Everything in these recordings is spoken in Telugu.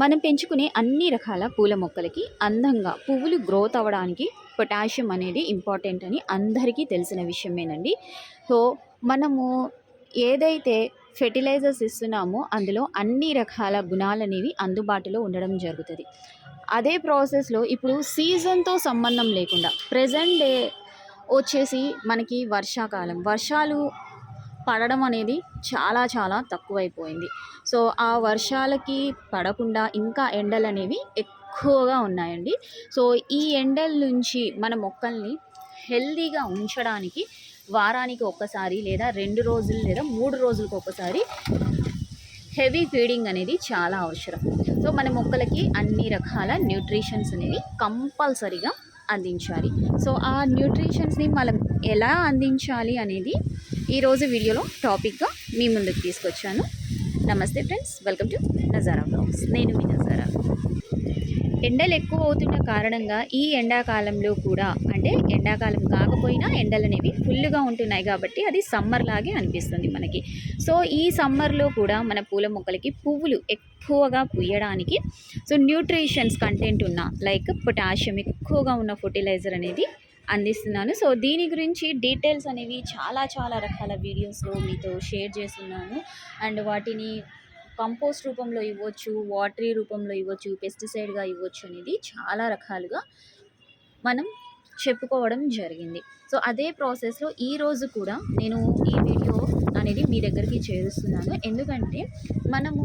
మనం పెంచుకునే అన్ని రకాల పూల మొక్కలకి అందంగా పువ్వులు గ్రోత్ అవ్వడానికి పొటాషియం అనేది ఇంపార్టెంట్ అని అందరికీ తెలిసిన విషయమేనండి. సో మనము ఏదైతే ఫెర్టిలైజర్స్ ఇస్తున్నామో అందులో అన్ని రకాల గుణాలు అనేవి అందుబాటులో ఉండడం జరుగుతుంది. అదే ప్రాసెస్లో ఇప్పుడు సీజన్తో సంబంధం లేకుండా ప్రజెంట్ డే వచ్చేసి మనకి వర్షాకాలం. వర్షాలు పడడం అనేది చాలా చాలా తక్కువైపోయింది. సో ఆ వర్షాలకి పడకుండా ఇంకా ఎండలు అనేవి ఎక్కువగా ఉన్నాయండి. సో ఈ ఎండల నుంచి మన మొక్కల్ని హెల్దీగా ఉంచడానికి వారానికి ఒక్కసారి లేదా రెండు రోజులు లేదా మూడు రోజులకు ఒకసారి హెవీ ఫీడింగ్ అనేది చాలా అవసరం. సో మన మొక్కలకి అన్ని రకాల న్యూట్రిషన్స్ అనేవి కంపల్సరీగా అందించాలి. సో ఆ న్యూట్రిషన్స్ని మనం ఎలా అందించాలి అనేది ఈరోజు వీడియోలో టాపిక్గా మీ ముందుకు తీసుకొచ్చాను. నమస్తే friends welcome to Nazara blogs. నేను మీ నజారా. ఎండలు ఎక్కువ అవుతున్న కారణంగా ఈ ఎండాకాలంలో కూడా అంటే ఎండాకాలం కాకపోయినా ఎండలు అనేవి ఫుల్గా ఉంటున్నాయి కాబట్టి అది సమ్మర్ లాగే అనిపిస్తుంది మనకి. సో ఈ సమ్మర్లో కూడా మన పూల మొక్కలకి పువ్వులు ఎక్కువగా పూయడానికి సో న్యూట్రిషన్స్ కంటెంట్ ఉన్న లైక్ పొటాషియం ఎక్కువగా ఉన్న ఫర్టిలైజర్ అనేది అందిస్తున్నాను. సో దీని గురించి డీటెయిల్స్ అనేవి చాలా చాలా రకాల వీడియోస్లో మీతో షేర్ చేస్తున్నాను. అండ్ వాటిని కంపోస్ట్ రూపంలో ఇవ్వచ్చు వాటరీ రూపంలో ఇవ్వచ్చు పెస్టిసైడ్గా ఇవ్వచ్చు అనేది చాలా రకాలుగా మనం చెప్పుకోవడం జరిగింది. సో అదే ప్రాసెస్లో ఈరోజు కూడా నేను ఈ వీడియో అనేది మీ దగ్గరికి చేరుస్తున్నాను. ఎందుకంటే మనము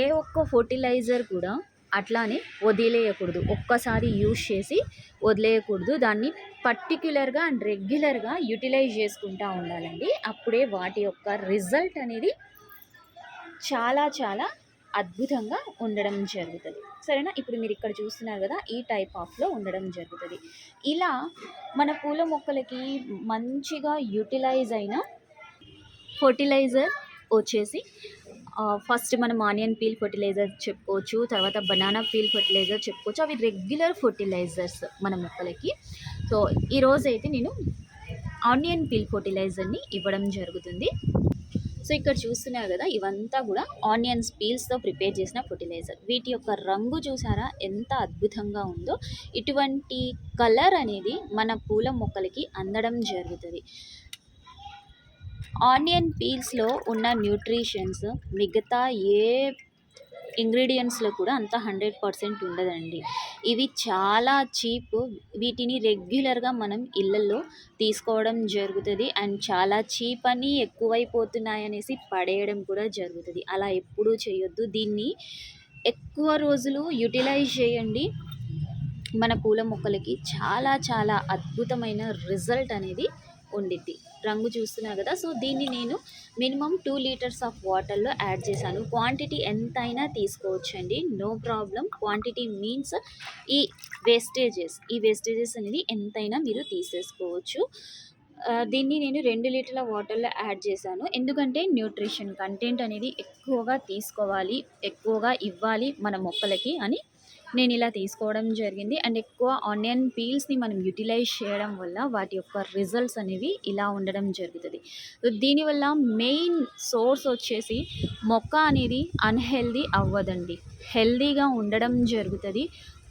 ఏ ఒక్క ఫర్టిలైజర్ కూడా అట్లానే వదిలేయకూడదు. ఒక్కసారి యూజ్ చేసి వదిలేయకూడదు. దాన్ని పర్టిక్యులర్గా అండ్ రెగ్యులర్గా యూటిలైజ్ చేసుకుంటూ ఉండాలండి. అప్పుడే వాటి యొక్క రిజల్ట్ అనేది చాలా చాలా అద్భుతంగా ఉండడం జరుగుతుంది. సరేనా? ఇప్పుడు మీరు ఇక్కడ చూస్తున్నారు కదా ఈ టైప్ ఆఫ్లో ఉండడం జరుగుతుంది. ఇలా మన పూల మొక్కలకి మంచిగా యూటిలైజ్ అయిన ఫర్టిలైజర్ వచ్చేసి ఫస్ట్ మనం ఆనియన్ పీల్ ఫర్టిలైజర్ చెప్పుకోవచ్చు తర్వాత బనానా పీల్ ఫర్టిలైజర్ చెప్పుకోవచ్చు అవి రెగ్యులర్ ఫర్టిలైజర్స్ మన మొక్కలకి. సో ఈరోజు అయితే నేను ఆనియన్ పీల్ ఫర్టిలైజర్ని ఇవ్వడం జరుగుతుంది. సో ఇక్కడ చూస్తున్నారు కదా ఇవంతా కూడా ఆనియన్స్ పీల్స్తో ప్రిపేర్ చేసిన ఫర్టిలైజర్ వీటి యొక్క రంగు చూసారా ఎంత అద్భుతంగా ఉందో. ఇటువంటి కలర్ అనేది మన పూల మొక్కలకి అందడం జరుగుతుంది. ఆనియన్ పీల్స్లో ఉన్న న్యూట్రిషన్స్ మిగతా ఏ ఇంగ్రీడియంట్స్లో కూడా అంత హండ్రెడ్ పర్సెంట్ ఉండదండి. ఇవి చాలా చీప్ వీటిని రెగ్యులర్గా మనం ఇళ్ళల్లో తీసుకోవడం జరుగుతుంది. అండ్ చాలా చీప్ అని ఎక్కువైపోతున్నాయి అనేసి పడేయడం కూడా జరుగుతుంది. అలా ఎప్పుడూ చేయొద్దు. దీన్ని ఎక్కువ రోజులు యూటిలైజ్ చేయండి. మన పూల మొక్కలకి చాలా చాలా అద్భుతమైన రిజల్ట్ అనేది ఉండిద్ది. రంగు చూస్తున్నారు కదా సో దీన్ని నేను మినిమం టూ లీటర్స్ ఆఫ్ వాటర్లో యాడ్ చేశాను. క్వాంటిటీ ఎంతైనా తీసుకోవచ్చండి నో ప్రాబ్లం. క్వాంటిటీ మీన్స్ ఈ వేస్టేజెస్ ఈ వేస్టేజెస్ అనేది ఎంతైనా మీరు తీసేసుకోవచ్చు. దీన్ని నేను రెండు లీటర్ల వాటర్లో యాడ్ చేశాను. ఎందుకంటే న్యూట్రిషన్ కంటెంట్ అనేది ఎక్కువగా తీసుకోవాలి ఎక్కువగా ఇవ్వాలి మన మొక్కలకి అని నేను ఇలా తీసుకోవడం జరిగింది. అండ్ ఎక్కువ ఆనియన్ పీల్స్ని మనం యూటిలైజ్ చేయడం వల్ల వాటి యొక్క రిజల్ట్స్ అనేవి ఇలా ఉండడం జరుగుతుంది. దీనివల్ల మెయిన్ సోర్స్ వచ్చేసి మొక్క అనేది అన్హెల్దీ అవ్వదండి. హెల్దీగా ఉండడం జరుగుతుంది.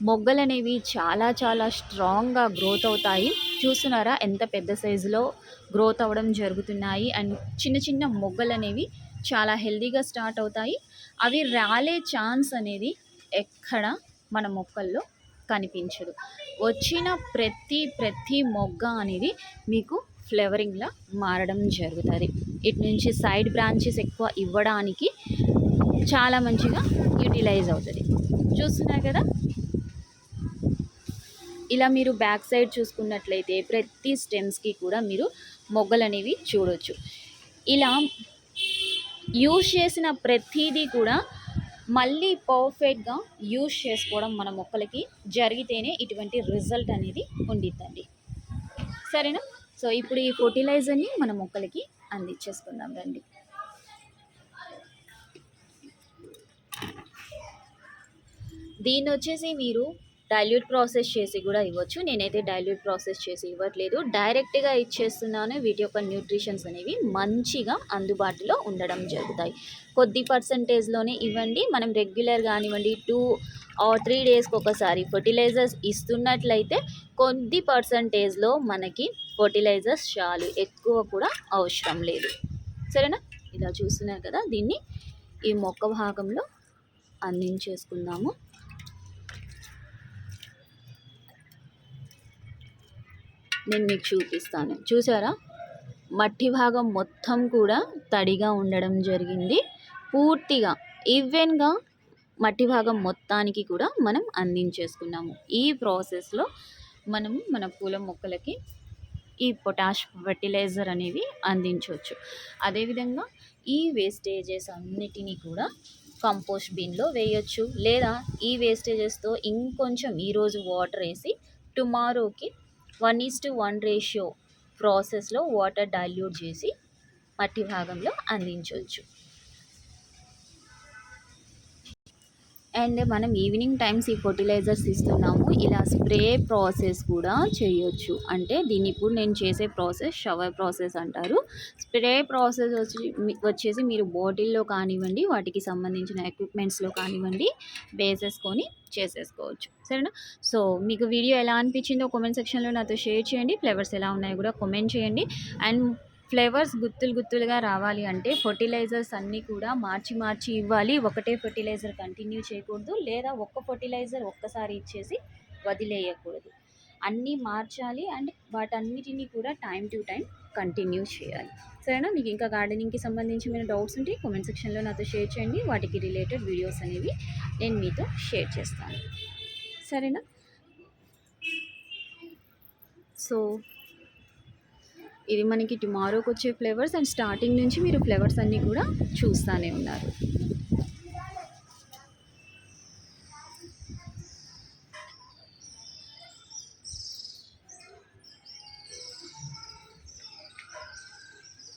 మొగ్గలు అనేవి చాలా చాలా స్ట్రాంగ్గా గ్రోత్ అవుతాయి. చూస్తున్నారా? ఎంత పెద్ద సైజులో గ్రోత్ అవ్వడం జరుగుతున్నాయి. అండ్ చిన్న చిన్న మొగ్గలు అనేవి చాలా హెల్దీగా స్టార్ట్ అవుతాయి. అవి రాలే ఛాన్స్ అనేది ఎక్కడ మన మొక్కల్లో కనిపించదు. వచ్చిన ప్రతి ప్రతి మొగ్గ అనేది మీకు ఫ్లేవరింగ్లా మారడం జరుగుతుంది. ఇటు నుంచి సైడ్ బ్రాంచెస్ ఎక్కువ ఇవ్వడానికి చాలా మంచిగా యూటిలైజ్ అవుతుంది. చూస్తున్నారు కదా? ఇలా మీరు బ్యాక్ సైడ్ చూసుకున్నట్లయితే ప్రతి స్టెమ్స్కి కూడా మీరు మొగ్గలు అనేవి చూడవచ్చు ఇలా యూజ్ చేసిన ప్రతిదీ కూడా మళ్ళీ పర్ఫెక్ట్గా యూజ్ చేసుకోవడం మన మొక్కలకి జరిగితేనే ఇటువంటి రిజల్ట్ అనేది ఉండిద్దండి. సరేనా? సో ఇప్పుడు ఈ ఫర్టిలైజర్ని మన మొక్కలకి అందించేసుకుందాం రండి. దీన్ని వచ్చేసి మీరు డైల్యూట్ ప్రాసెస్ చేసి కూడా ఇవ్వచ్చు. నేనైతే డైల్యూట్ ప్రాసెస్ చేసి ఇవ్వట్లేదు. డైరెక్ట్గా ఇచ్చేస్తున్నాను. వీటి యొక్క న్యూట్రిషన్స్ అనేవి మంచిగా అందుబాటులో ఉండడం జరుగుతాయి. కొద్ది పర్సంటేజ్లోనే ఇవ్వండి. మనం రెగ్యులర్ కానివ్వండి టూ ఆర్ త్రీ డేస్కి ఒకసారి ఫర్టిలైజర్స్ ఇస్తున్నట్లయితే కొద్ది పర్సంటేజ్లో మనకి ఫర్టిలైజర్స్ చాలు. ఎక్కువ కూడా అవసరం లేదు. సరేనా? ఇలా చూస్తున్నారు కదా. దీన్ని ఈ మొక్క భాగంలో అందించేసుకుందాము. నేను మీకు చూపిస్తాను. చూసారా? మట్టి భాగం మొత్తం కూడా తడిగా ఉండడం జరిగింది. పూర్తిగా ఈవెన్గా మట్టి భాగం మొత్తానికి కూడా మనం అందించేసుకున్నాము. ఈ ప్రాసెస్లో మనం మన పూల మొక్కలకి ఈ పొటాష్ ఫర్టిలైజర్ అనేవి అందించవచ్చు. అదేవిధంగా ఈ వేస్టేజెస్ అన్నిటినీ కూడా కంపోస్ట్ బిన్లో వేయొచ్చు. లేదా ఈ వేస్టేజెస్తో ఇంకొంచెం ఈరోజు వాటర్ వేసి టుమారోకి one is to one ratio ప్రాసెస్లో వాటర్ డైల్యూట్ చేసి మట్టి భాగంలో అందించవచ్చు అండ్ మనం ఈవినింగ్ టైమ్స్ ఈ ఫర్టిలైజర్స్ ఇస్తున్నాము. ఇలా స్ప్రే ప్రాసెస్ కూడా చేయొచ్చు. అంటే దీన్ని ఇప్పుడు నేను చేసే ప్రాసెస్ షవర్ ప్రాసెస్ అంటారు. స్ప్రే ప్రాసెస్ వచ్చి వచ్చేసి మీరు బాటిల్లో కానివ్వండి వాటికి సంబంధించిన ఎక్విప్మెంట్స్లో కానివ్వండి వేసేసుకొని చేసేసుకోవచ్చు. సరేనా? సో మీకు వీడియో ఎలా అనిపించిందో కామెంట్ సెక్షన్లో నాతో షేర్ చేయండి. ఫ్లేవర్స్ ఎలా ఉన్నాయో కూడా కామెంట్ చేయండి. అండ్ ఫ్లేవర్స్ గుత్తులు గుత్తులుగా రావాలి అంటే ఫర్టిలైజర్స్ అన్నీ కూడా మార్చి మార్చి ఇవ్వాలి. ఒకటే ఫర్టిలైజర్ కంటిన్యూ చేయకూడదు. లేదా ఒక్క ఫర్టిలైజర్ ఒక్కసారి ఇచ్చేసి వదిలేయకూడదు. అన్నీ మార్చాలి అండ్ వాటన్నిటిని కూడా టైం టు టైం కంటిన్యూ చేయాలి. సరేనా? మీకు ఇంకా గార్డెనింగ్కి సంబంధించి మీరు డౌట్స్ ఉంటే కామెంట్ సెక్షన్లో నాతో షేర్ చేయండి. వాటికి రిలేటెడ్ వీడియోస్ అనేవి నేను మీతో షేర్ చేస్తాను. సరేనా? సో ఇది మనకి టుమారోకి వచ్చే ఫ్లేవర్స్ అండ్ స్టార్టింగ్ నుంచి మీరు ఫ్లేవర్స్ అన్నీ కూడా చూస్తూనే ఉన్నారు.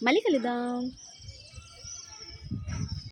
మళ్ళీ కలుద్దాం.